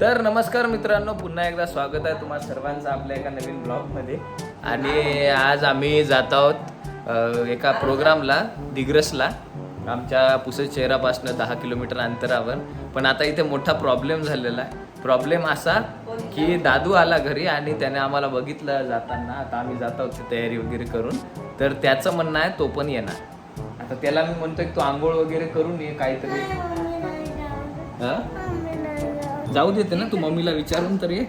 तर नमस्कार मित्रांनो पुन्हा एकदा स्वागत आहे तुम्हा सर्वांचं आपल्या एका नवीन ब्लॉगमध्ये. आणि आज आम्ही जात आहोत एका प्रोग्रामला दिग्रसला. आमच्या पुसे शहरापासून दहा किलोमीटर अंतरावर. पण आता इथे मोठा प्रॉब्लेम झालेला आहे. प्रॉब्लेम असा की दादू आला घरी आणि त्याने आम्हाला बघितलं जाताना. आता आम्ही जात आहोत तयारी वगैरे करून. तर त्याचं म्हणणं आहे तो पण येणार. आता त्याला मी म्हणतोय की तू आंघोळ वगैरे करून ये काहीतरी. हा? जाऊ देते ना तू मम्मीला विचारून तर ये.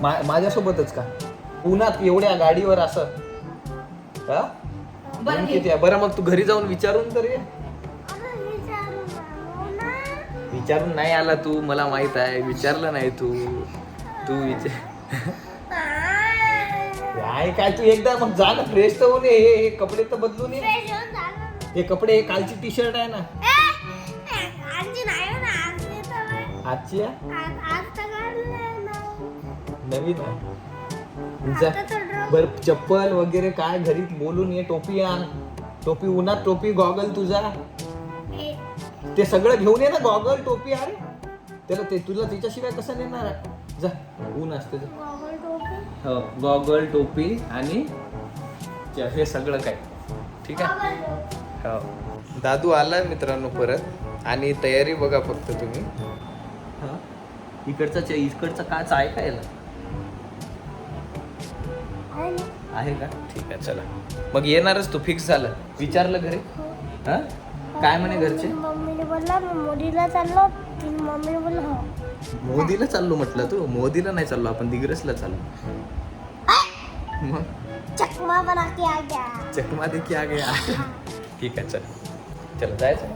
मा- माझ्यासोबतच का? उन्हात एवढ्या गाडीवर असं. हा? ऊन किती आहे बरं मग तू घरी जाऊन विचारून तर ये. विचारून नाही आला तू मला माहीत आहे. विचारलं नाही तू. तू विचार काय काय तू एकदा मग जा ना फ्रेश तर होऊन ये. हे कपडे तर बदलून ये. हे कपडे हे कालची टी शर्ट आहे ना. आजची? नवीन जा. बर चप्पल वगैरे काय घरी बोलून ये टोपी आण. टोपी उन्हात टोपी गॉगल तुझा. ते सगळं घेऊन ये ना गॉगल टोपी अरे त्याला ते तुला तिच्याशिवाय कसं नेणार? जा ऊन असते. हो गॉगल टोपी आणि हे सगळं काय. ठीक आहे? हो. दादू आलाय मित्रांनो परत आणि तयारी बघा फक्त तुम्ही. इकडचा च- इकडचा काच आहे का याला? आहे का? ठीक आहे चला. मग येणारच तू फिक्स झालं. विचारलं घरी? हा. काय म्हणे घरचे? मम्मीने बोलला मी मोदीला चाललो. ती मम्मीने बोलला हो. मोदीला चाललो म्हटलं तू? मोदीला नाही चाललो आपण दिग्रसला चाललो. मग? चकमा बना के आ गया. चकमा दे की आ गया. ठीक आहे चल. चल जायचं?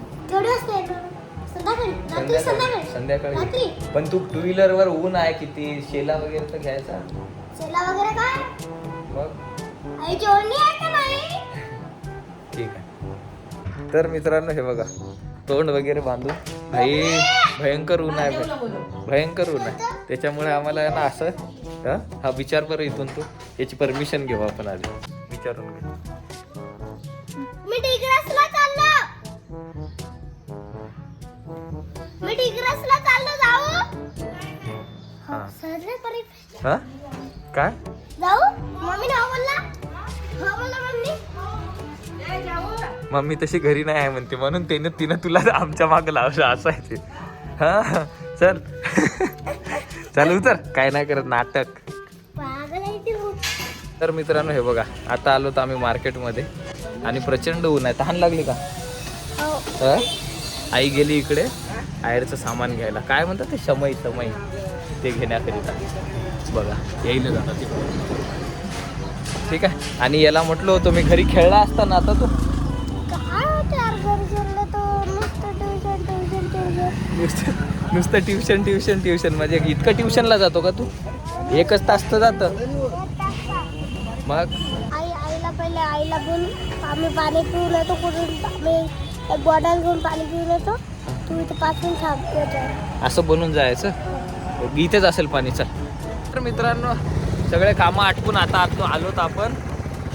संध्याकाळी. संध्याकाळी. पण तू टू व्हीलर वर ऊन आहे किती? शेला वगैरे तर घ्यायचा? शेला वगैरे काय? मग? आई जेवणी आहे का नाही? ठीक आहे. तर मित्रांनो हे बघा. तोंड वगैरे बांधून. भाई भयंकर ऊन आहे. भयंकर ऊन आहे. त्याच्यामुळे आम्हाला ना असं हा? हा विचार बरं इथून तू. याची परमिशन घेऊ आपण आधी. विचारून घे. मी डिग्रसला चाललो मी हा? काय? जाऊ. मम्मी ना बोलला हो बोलला मम्मी. तशी घरी नाही आहे म्हणते. म्हणून त्याने तिनं तुला आमच्या माग लावलं. असं आहे ते. हा? चल. चालू तर काय नाही करत. नाटक. तर मित्रांनो हे बघा. आता आलो तर आम्ही मार्केटमध्ये. आणि प्रचंड ऊन आहे. तहान लागली का? हो? आई गेली इकडे. आयरचं सामान घ्यायला. काय म्हणतात ते? शमई समई ते घेण्याकरिता. बघा येईल जाता ठीक आहे. आणि याला म्हटलो होतो मी घरी खेळला असताना आता तू? नुसतं ट्युशन ट्युशन ट्युशन नुसतं नुसतं ट्युशन ट्युशन ट्युशन म्हणजे इतकं ट्युशनला जातो का तू? एकच तास तर जातं. मग? आई आईला पहिले आईला घेऊन आम्ही पाणी पिऊन येतो कुठून? आम्ही एक बॉटल घेऊन पाणी पिऊन येतो. तू इथे पाच मिनिट थांबतो असं बनून जायचं? इथेच असेल पाणी चल. तर मित्रांनो सगळे कामं आटपून आता आतो आलो तर आपण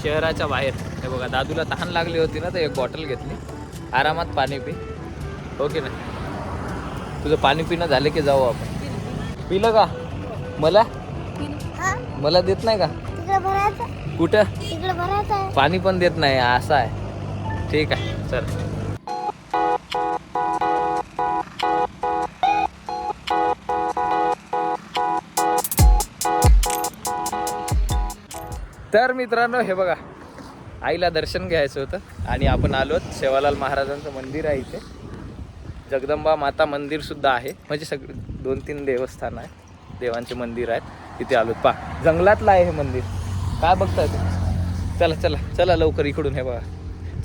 शहराच्या बाहेर. हे बघा दादूला तहान लागली होती ना तर एक बॉटल घेतली. आरामात पाणी पी. हो की नाही? तुझं पाणी पिणं झालं की जाऊ आपण? पिलं का? मला? हा? मला देत नाही का? कुठं? पाणी पण देत नाही असं आहे. ठीक आहे चल. तर मित्रांनो हे बघा. आईला दर्शन घ्यायचं होतं आणि आपण आलोत सेवालाल महाराजांचं मंदिर आहे इथे. जगदंबा माता मंदिर सुद्धा आहे. म्हणजे सगळे दोन तीन देवस्थान आहे. देवांचे मंदिर आहेत. तिथे आलोत पा जंगलातलं आहे हे मंदिर. काय बघताय तुम्ही? चला चला चला लवकर इकडून हे बघा.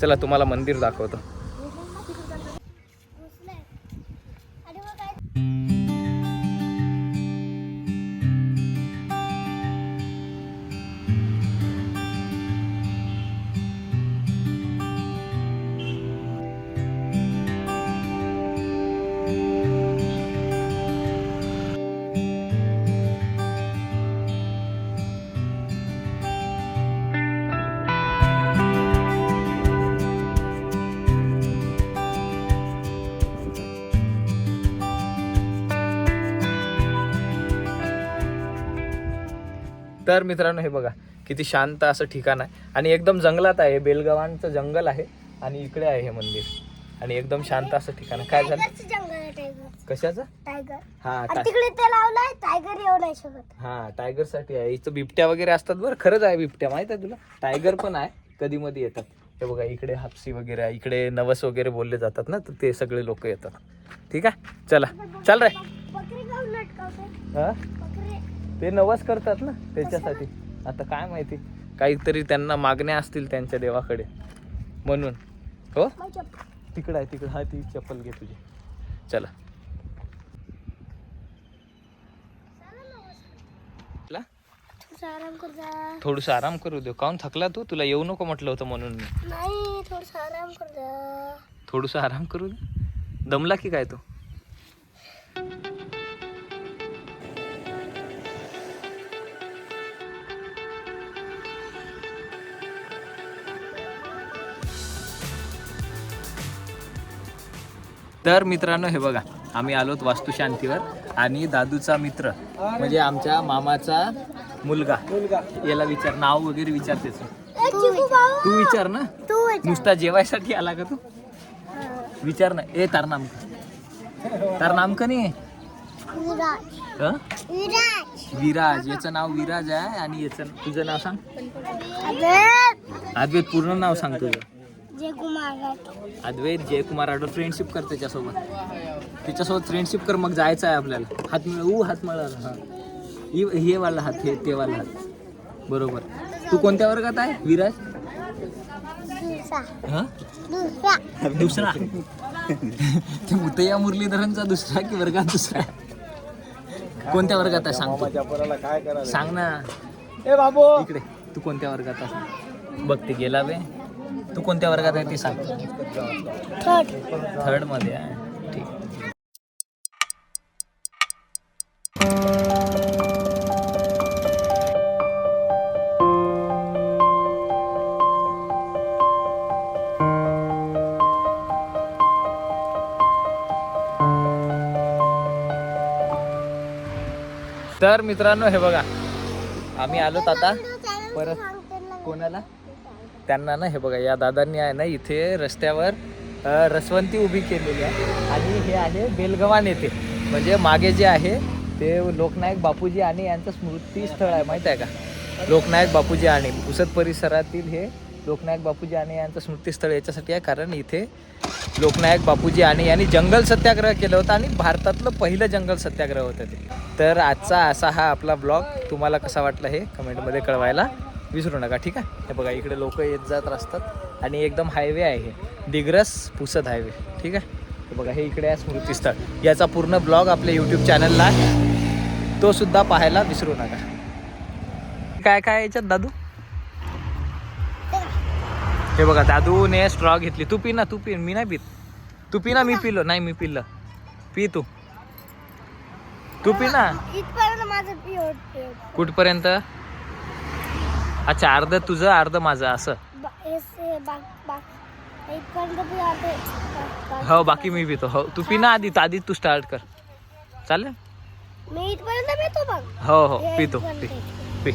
चला तुम्हाला मंदिर दाखवतो. तर मित्रांनो हे बघा किती शांत असं ठिकाण आहे. आणि एकदम जंगलात आहे बेलगावांचं जंगल आहे आणि इकडे आहे हे मंदिर. आणि एकदम शांत असं ठिकाण आहे. काय झालं? कशाचं? टायगर हा आणि टाय- तिकडे ते लावलंय टायगर येऊ नाही शकत. हा टायगरसाठी आहे. इथं बिबट्या वगैरे असतात बरं खरंच आहे बिबट्या माहीत आहे तुला? टायगर पण आहे कधी मध्ये येतात. हे बघा इकडे हापसी वगैरे आहे इकडे नवस वगैरे बोलले जातात ना तर ते सगळे लोक येतात. ठीक आहे? चला. चल रे. बकरी हा? ते नवस करतात ना त्याच्यासाठी. आता काय माहिती? काहीतरी त्यांना मागण्या असतील त्यांच्या देवाकडे. म्हणून. हो? तिकडं आहे तिकडं. हा ती चप्पल घे तुझी. चला? थोडंसं आराम कर जा. थोडंसं आराम करू दे काऊन थकला तू? तुला येऊ नको म्हटलं होतं म्हणून मी. नाही थोडंसं आराम कर जा. थोडंसं आराम करू दे. दमला की काय तू? तर मित्रांनो हे बघा आम्ही आलोत वास्तुशांतीवर आणि दादूचा मित्र म्हणजे आमच्या मामाचा मुलगा. याला विचार नाव वगैरे विचार त्याचं ए, चिकू भाऊ. तू विचार ना. तू विचार. नुसता जेवायसाठी आला का तू? विचार ना. ए तार नाम तार नाम का नाही विराज. हं? विराज. विराज. याचं नाव विराज आहे आणि याचं तुझं नाव सांग. अद्वैत पूर्ण नाव सांग तुझं. जय कुमार राठोड. अद्वैत जयकुमार आठवड फ्रेंडशिप कर त्याच्यासोबत. त्याच्यासोबत फ्रेंडशिप कर मग जायचं आहे आपल्याला. हात मिळ ऊ हात मिळाला हा. हि- वाला हात हे ते वाला हात. बरोबर. तू कोणत्या वर्गात आहे विराज? दुसरा. हा? दुसरा. दुसरा? ते मुतय्या मुरलीधरनचा दुसरा की वर्गात दुसरा? कोणत्या वर्गात आहे सांगतो सांग ना. ए बाबू! इकडे. तू कोणत्या वर्गात आहे? बघ ते गेला बे. तू कोणत्या वर्गात आहे ते सांग. थर्ड थर्डमध्ये आहे. ठीक. तर मित्रांनो हे बघा. आम्ही आलोत आता. परत कोणाला? त्यांना ना हे बघा या दादांनी आहे ना इथे रस्त्यावर रसवंती उभी केलेली आहे. आणि हे आहे बेलगवान येथे. म्हणजे मागे जे आहे ते लोकनायक बापूजी आणि यांचं स्मृती स्थळ आहे माहीत आहे का? लोकनायक बापूजी आणि पुसद परिसरातील हे लोकनायक बापूजी आणि यांचं स्मृतीस्थळ याच्यासाठी आहे कारण इथे लोकनायक बापूजी आणि यांनी जंगल सत्याग्रह केलं होतं आणि भारतातलं पहिलं जंगल सत्याग्रह होतं ते. तर आजचा असा हा आपला ब्लॉग तुम्हाला कसा वाटला हे कमेंटमध्ये कळवायला. विसरू नका ठीक आहे? हे बघा इकडे लोक येत जात असतात आणि एकदम हायवे आहे हे. दिग्रस पुसद हायवे ठीक आहे? हे बघा हे इकडे आहे स्मृतीस्थळ. याचा पूर्ण ब्लॉग आपल्या यूट्यूब चॅनलला आहे. तो सुद्धा पाहायला विसरू नका. काय काय याच्यात दादू? हे बघा दादूने स्ट्रॉ घेतली. तू पी ना तू पी. मी नाही पित. तू पी ना मी पिलो. नाही मी पिल्लं पी तू. तू पी ना. कुठपर्यंत? अच्छा अर्ध तुझं अर्ध माझं असं. हो बाकी मी पितो. हो तू पी ना आधी आधी तू स्टार्ट कर. चालेल? मी इथपर्यंत पितो बघ. हो हो पितो पी. पी.